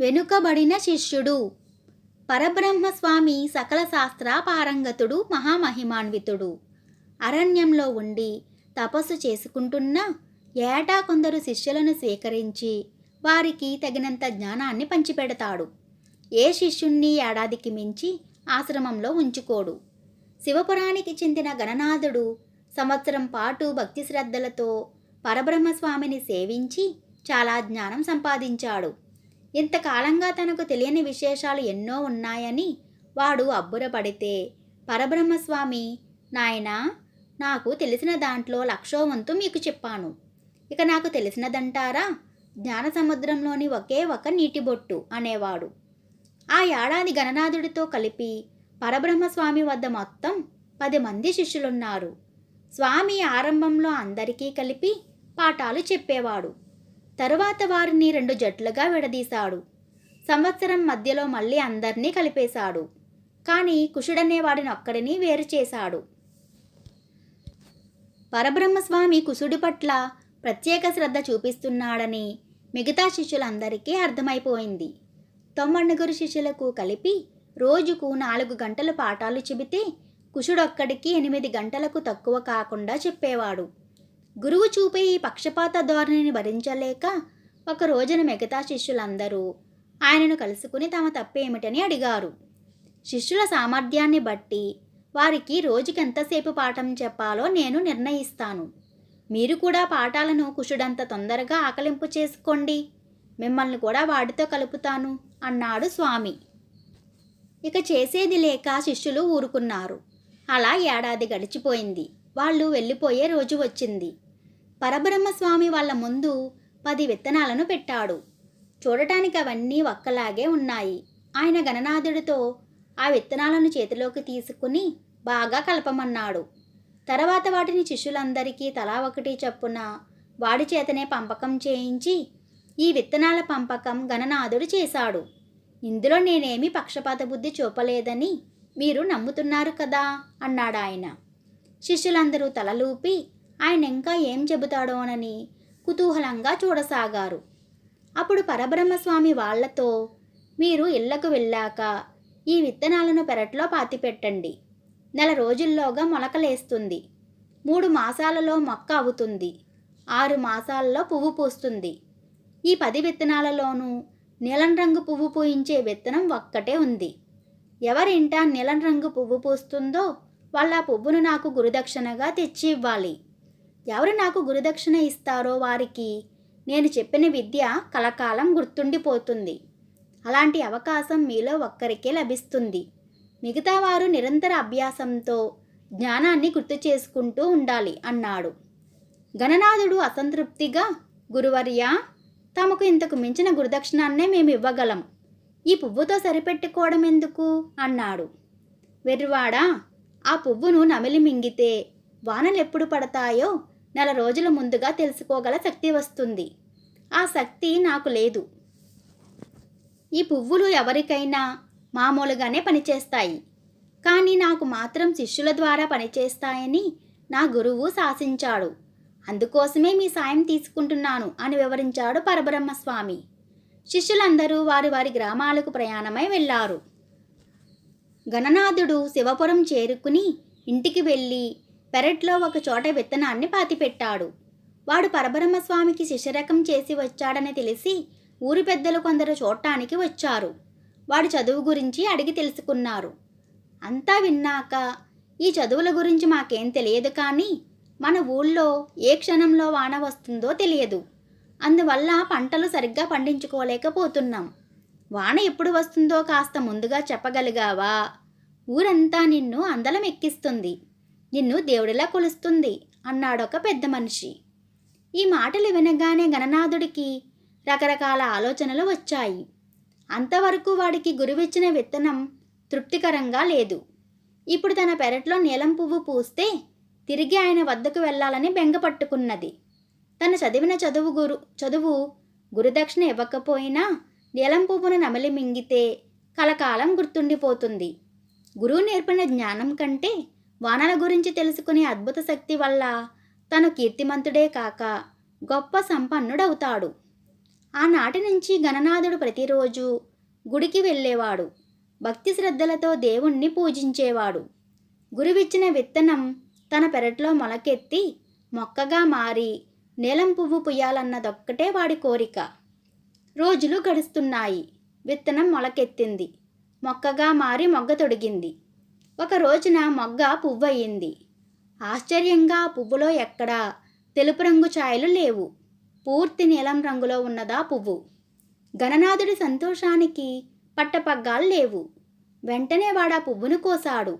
వెనుకబడిన శిష్యుడు. పరబ్రహ్మస్వామి సకల శాస్త్ర పారంగతుడు మహామహిమాన్వితుడు. అరణ్యంలో ఉండి తపస్సు చేసుకుంటున్న ఏటా కొందరు శిష్యులను స్వీకరించి వారికి తగినంత జ్ఞానాన్ని పంచిపెడతాడు. ఏ శిష్యుణ్ణి ఏడాదికి మించి ఆశ్రమంలో ఉంచుకోడు. శివపురానికి చెందిన గణనాథుడు సంవత్సరం పాటు భక్తి శ్రద్ధలతో పరబ్రహ్మస్వామిని సేవించి చాలా జ్ఞానం సంపాదించాడు. ఇంతకాలంగా తనకు తెలియని విశేషాలు ఎన్నో ఉన్నాయని వాడు అబ్బురపడితే పరబ్రహ్మస్వామి నాయనా నాకు తెలిసిన దాంట్లో లక్షో వంతు మీకు చెప్పాను. ఇక నాకు తెలిసినదంటారా? జ్ఞాన సముద్రంలోని ఒకే ఒక నీటి బొట్టు అనేవాడు. ఆ ఏడాది గణనాథుడితో కలిపి పరబ్రహ్మస్వామి వద్ద మొత్తం పది మంది శిష్యులున్నారు. స్వామి ఆరంభంలో అందరికీ కలిపి పాఠాలు చెప్పేవాడు. తరువాత వారిని రెండు జట్లుగా విడదీశాడు. సంవత్సరం మధ్యలో మళ్ళీ అందరినీ కలిపేశాడు. కానీ కుషుడనే వాడిని ఒక్కడిని వేరు చేశాడు. పరబ్రహ్మస్వామి కుశుడి పట్ల ప్రత్యేక శ్రద్ధ చూపిస్తున్నాడని మిగతా శిష్యులందరికీ అర్థమైపోయింది. తొమ్మిడుగురు శిష్యులకు కలిపి రోజుకు నాలుగు గంటలు పాఠాలు చెబితే కుషుడొక్కడికి ఎనిమిది గంటలకు తక్కువ కాకుండా చెప్పేవాడు. గురువు చూపే ఈ పక్షపాత ధోరణిని భరించలేక ఒక రోజున మిగతా శిష్యులందరూ ఆయనను కలుసుకుని తమ తప్పేమిటని అడిగారు. శిష్యుల సామర్థ్యాన్ని బట్టి వారికి రోజుకి ఎంతసేపు పాఠం చెప్పాలో నేను నిర్ణయిస్తాను. మీరు కూడా పాఠాలను కుషుడంత తొందరగా ఆకలింపు చేసుకోండి. మిమ్మల్ని కూడా వాడితో కలుపుతాను అన్నాడు స్వామి. ఇక చేసేది లేక శిష్యులు ఊరుకున్నారు. అలా ఏడాది గడిచిపోయింది. వాళ్ళు వెళ్ళిపోయే రోజు వచ్చింది. పరబ్రహ్మస్వామి వాళ్ళ ముందు పది విత్తనాలను పెట్టాడు. చూడటానికి అవన్నీ ఒక్కలాగే ఉన్నాయి. ఆయన గణనాథుడితో ఆ విత్తనాలను చేతిలోకి తీసుకుని బాగా కలపమన్నాడు. తర్వాత వాటిని శిష్యులందరికీ తలా ఒకటి చొప్పున వాడి చేతనే పంపకం చేయించి ఈ విత్తనాల పంపకం గణనాథుడు చేశాడు. ఇందులో నేనేమి పక్షపాత బుద్ధి చూపలేదని మీరు నమ్ముతున్నారు కదా అన్నాడు ఆయన శిష్యులందరూ తలలూపి ఆయన ఇంకా ఏం చెబుతాడోనని కుతూహలంగా చూడసాగారు. అప్పుడు పరబ్రహ్మస్వామి వాళ్ళతో మీరు ఇళ్ళకు వెళ్ళాక ఈ విత్తనాలను పెరట్లో పాతిపెట్టండి. నెల రోజుల్లోగా మొలకలేస్తుంది. మూడు మాసాలలో మొక్క అవుతుంది. ఆరు మాసాలలో పువ్వు పూస్తుంది. ఈ పది విత్తనాలలోనూ నీలం రంగు పువ్వు పూయించే విత్తనం ఒక్కటే ఉంది. ఎవరింటా నీలం రంగు పువ్వు పూస్తుందో వాళ్ళ ఆ పువ్వును నాకు గురుదక్షిణగా తెచ్చి ఇవ్వాలి ఎవరు నాకు గురుదక్షిణ ఇస్తారో వారికి నేను చెప్పిన విద్య కలకాలం గుర్తుండిపోతుంది. అలాంటి అవకాశం మీలో ఒక్కరికే లభిస్తుంది. మిగతా వారు నిరంతర అభ్యాసంతో జ్ఞానాన్ని గుర్తు చేసుకుంటూ ఉండాలి అన్నాడు. గణనాథుడు అసంతృప్తిగా గురువర్య తమకు ఇంతకు మించిన గురుదక్షిణాన్నే మేము ఇవ్వగలం. ఈ పువ్వుతో సరిపెట్టుకోవడం ఎందుకు అన్నాడు. వెర్రివాడా ఆ పువ్వును నమిలి మింగితే వానలు ఎప్పుడు పడతాయో నెల రోజుల ముందుగా తెలుసుకోగల శక్తి వస్తుంది. ఆ శక్తి నాకు లేదు. ఈ పువ్వులు ఎవరికైనా మామూలుగానే పనిచేస్తాయి. కానీ నాకు మాత్రం శిష్యుల ద్వారా పనిచేస్తాయని నా గురువు శాసించాడు. అందుకోసమే మీ సాయం తీసుకుంటున్నాను అని వివరించాడు పరబ్రహ్మస్వామి. శిష్యులందరూ వారి వారి గ్రామాలకు ప్రయాణమై వెళ్ళారు గణనాథుడు శివపురం చేరుకుని ఇంటికి వెళ్ళి పెరట్లో ఒక చోట విత్తనాన్ని పాతిపెట్టాడు. వాడు పరబ్రహ్మస్వామికి శిష్యరకం చేసి వచ్చాడని తెలిసి ఊరి పెద్దలు కొందరు చూడటానికి వచ్చారు. వాడు చదువు గురించి అడిగి తెలుసుకున్నారు. అంతా విన్నాక ఈ చదువుల గురించి మాకేం తెలియదు కానీ మన ఊళ్ళో ఏ క్షణంలో వాన వస్తుందో తెలియదు. అందువల్ల పంటలు సరిగ్గా పండించుకోలేకపోతున్నాం. వాన ఎప్పుడు వస్తుందో కాస్త ముందుగా చెప్పగలిగావా? ఊరంతా నిన్ను అందలం ఎక్కిస్తుంది. నిన్ను దేవుడిలా కొలుస్తుంది అన్నాడొక పెద్ద మనిషి. ఈ మాటలు వినగానే గణనాథుడికి రకరకాల ఆలోచనలు వచ్చాయి. అంతవరకు వాడికి గురువిచ్చిన విత్తనం తృప్తికరంగా లేదు. ఇప్పుడు తన పెరట్లో నీలం పువ్వు పూస్తే తిరిగి ఆయన వద్దకు వెళ్ళాలని బెంగ పట్టుకున్నది. తను చదివిన చదువు గురు చదువు గురుదక్షిణ ఇవ్వకపోయినా నీలం పువ్వును నమిలి మింగితే కలకాలం గుర్తుండిపోతుంది. గురువు నేర్పిన జ్ఞానం కంటే వానల గురించి తెలుసుకునే అద్భుత శక్తి వల్ల తను కీర్తిమంతుడే కాక గొప్ప సంపన్నుడవుతాడు. ఆనాటి నుంచి గణనాథుడు ప్రతిరోజు గుడికి వెళ్ళేవాడు. భక్తి శ్రద్ధలతో దేవుణ్ణి పూజించేవాడు. గురువిచ్చిన విత్తనం తన పెరట్లో మొలకెత్తి మొక్కగా మారి నీలం పువ్వు పుయ్యాలన్నదొక్కటే వాడి కోరిక. రోజులు గడుస్తున్నాయి. విత్తనం మొలకెత్తింది. మొక్కగా మారి మొగ్గ తొడిగింది. ఒక రోజున మొగ్గ పువ్వయింది. ఆశ్చర్యంగా పువ్వులో ఎక్కడా తెలుపు రంగు ఛాయలు లేవు. పూర్తి నీలం రంగులో ఉన్నదా పువ్వు? గణనాథుడి సంతోషానికి పట్టపగ్గాలు లేవు. వెంటనే వాడా పువ్వును కోసాడు.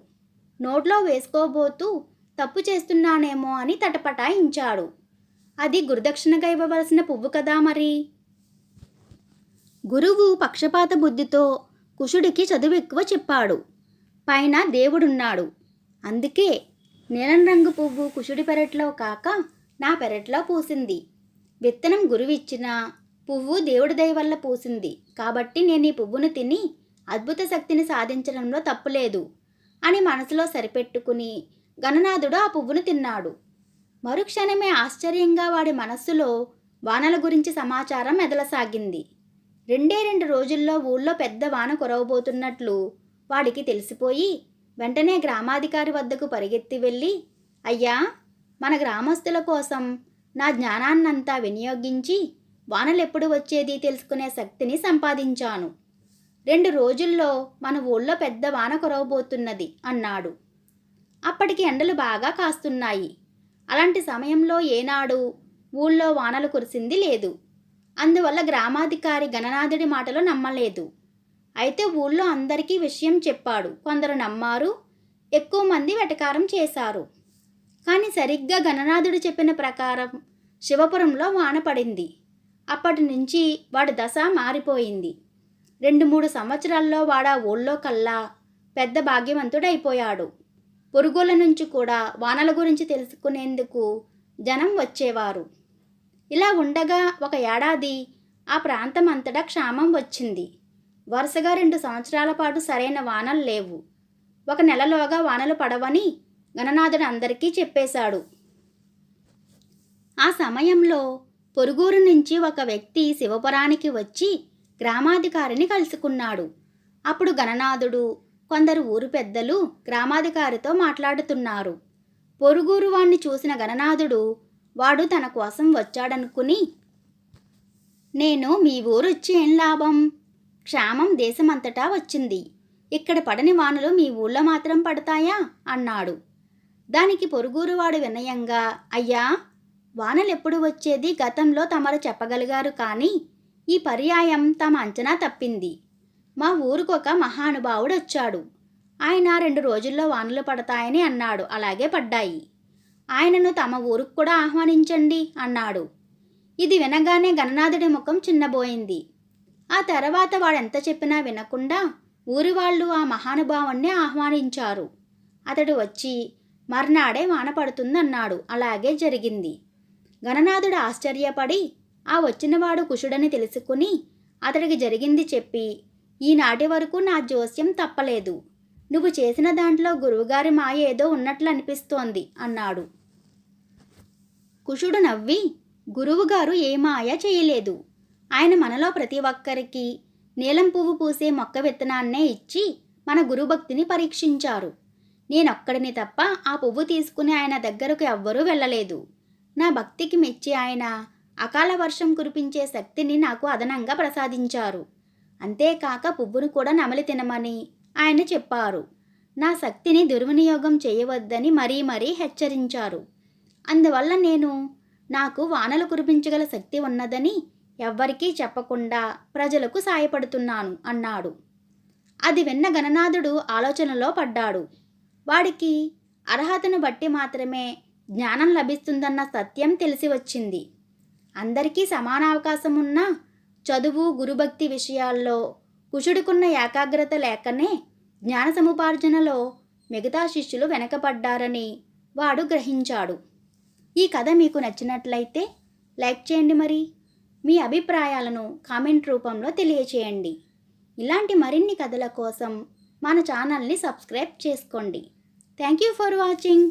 నోట్లో వేసుకోబోతూ తప్పు చేస్తున్నానేమో అని తటపటాయించాడు. అది గురుదక్షిణగా ఇవ్వవలసిన పువ్వు కదా మరి? గురువు పక్షపాత బుద్ధితో కుషుడికి చదువు ఎక్కువ చెప్పాడు. పైన దేవుడున్నాడు. అందుకే నీలం రంగు పువ్వు కుషుడి పెరట్లో కాక నా పెరట్లో పూసింది. విత్తనం గురువిచ్చిన పువ్వు దేవుడి దయ వల్ల పూసింది. కాబట్టి నేను ఈ పువ్వును తిని అద్భుత శక్తిని సాధించడంలో తప్పులేదు అని మనసులో సరిపెట్టుకుని గణనాథుడు ఆ పువ్వును తిన్నాడు. మరుక్షణమే ఆశ్చర్యంగా వాడి మనస్సులో వానల గురించి సమాచారం మెదలసాగింది. రెండే రెండు రోజుల్లో ఊళ్ళో పెద్ద వాన కురవబోతున్నట్లు వాడికి తెలిసిపోయి వెంటనే గ్రామాధికారి వద్దకు పరిగెత్తి వెళ్ళి అయ్యా మన గ్రామస్తుల కోసం నా జ్ఞానాన్నంతా వినియోగించి వానలు ఎప్పుడు వచ్చేది తెలుసుకునే శక్తిని సంపాదించాను. రెండు రోజుల్లో మన ఊళ్ళో పెద్ద వాన కురవబోతున్నది అన్నాడు. అప్పటికి ఎండలు బాగా కాస్తున్నాయి. అలాంటి సమయంలో ఏనాడు ఊళ్ళో వానలు కురిసింది లేదు. అందువల్ల గ్రామాధికారి గణనాథుడి మాటలు నమ్మలేదు. అయితే ఊళ్ళో అందరికీ విషయం చెప్పాడు. కొందరు నమ్మారు ఎక్కువ మంది వెటకారం చేశారు. కానీ సరిగ్గా గణనాథుడు చెప్పిన ప్రకారం శివపురంలో వాన పడింది. అప్పటి నుంచి వాడి దశ మారిపోయింది. రెండు మూడు సంవత్సరాల్లో వాడా ఊళ్ళో కల్లా పెద్ద భాగ్యవంతుడైపోయాడు. పొరుగుల నుంచి కూడా వానల గురించి తెలుసుకునేందుకు జనం వచ్చేవారు. ఇలా ఉండగా ఒక ఏడాది ఆ ప్రాంతం అంతటా క్షామం వచ్చింది. వరుసగా రెండు సంవత్సరాల పాటు సరైన వానలు లేవు. ఒక నెలలోగా వానలు పడవని గణనాథుడు అందరికీ చెప్పేశాడు. ఆ సమయంలో పొరుగురు నుంచి ఒక వ్యక్తి శివపురానికి వచ్చి గ్రామాధికారిని కలుసుకున్నాడు. అప్పుడు గణనాథుడు కొందరు ఊరు పెద్దలు గ్రామాధికారితో మాట్లాడుతున్నారు. పొరుగురు వాణ్ణి చూసిన గణనాథుడు వాడు తన కోసం వచ్చాడనుకుని నేను మీ ఊరు వచ్చి ఏం లాభం? క్షామం దేశమంతటా వచ్చింది. ఇక్కడ పడని వానలు మీ ఊళ్ళో మాత్రం పడతాయా? అన్నాడు. దానికి పొరుగురువాడు వినయంగా అయ్యా వానలు ఎప్పుడు వచ్చేది గతంలో తమరు చెప్పగలిగారు కానీ ఈ పర్యాయం తమ అంచనా తప్పింది. మా ఊరికి ఒక మహానుభావుడు వచ్చాడు. ఆయన రెండు రోజుల్లో వానలు పడతాయని అన్నాడు. అలాగే పడ్డాయి. ఆయనను తమ ఊరుకు కూడా ఆహ్వానించండి అన్నాడు. ఇది వినగానే గణనాథుడి ముఖం చిన్నబోయింది. ఆ తర్వాత వాడెంత చెప్పినా వినకుండా ఊరి వాళ్ళు ఆ మహానుభావుణ్ణి ఆహ్వానించారు. అతడు వచ్చి మర్నాడే వాన పడుతుందన్నాడు అలాగే జరిగింది. గణనాథుడు ఆశ్చర్యపడి ఆ వచ్చినవాడు కుషుడని తెలుసుకుని అతడికి జరిగింది చెప్పి ఈనాటి వరకు నా జోస్యం తప్పలేదు. నువ్వు చేసిన దాంట్లో గురువుగారి మాయ ఏదో ఉన్నట్లు అనిపిస్తోంది అన్నాడు. కుషుడు నవ్వి గురువుగారు ఏ మాయ చేయలేదు. ఆయన మనలో ప్రతి ఒక్కరికి నీలం పువ్వు పూసే మొక్క విత్తనాన్నే ఇచ్చి మన గురుభక్తిని పరీక్షించారు. నేనొక్కడిని తప్ప ఆ పువ్వు తీసుకుని ఆయన దగ్గరకు ఎవ్వరూ వెళ్ళలేదు. నా భక్తికి మెచ్చి ఆయన అకాల వర్షం కురిపించే శక్తిని నాకు అదనంగా ప్రసాదించారు. అంతేకాక పువ్వును కూడా నమలి తినమని ఆయన చెప్పారు. నా శక్తిని దుర్వినియోగం చేయవద్దని మరీ మరీ హెచ్చరించారు. అందువల్ల నేను నాకు వానలు కురిపించగల శక్తి ఉన్నదని ఎవ్వరికీ చెప్పకుండా ప్రజలకు సాయపడుతున్నాను అన్నాడు. అది విన్న గణనాథుడు ఆలోచనలో పడ్డాడు. వాడికి అర్హతను బట్టి మాత్రమే జ్ఞానం లభిస్తుందన్న సత్యం తెలిసి వచ్చింది. అందరికీ సమాన అవకాశం ఉన్న చదువు గురుభక్తి విషయాల్లో కుషుడుకున్న ఏకాగ్రత లేకనే జ్ఞాన సముపార్జనలో మిగతా శిష్యులు వెనకపడ్డారని వాడు గ్రహించాడు. ఈ కథ మీకు నచ్చినట్లయితే లైక్ చేయండి మరి. మీ అభిప్రాయాలను కామెంట్ రూపంలో తెలియచేయండి. ఇలాంటి మరిన్ని కథల కోసం మన ఛానల్ని సబ్స్క్రైబ్ చేసుకోండి. Thank you for watching.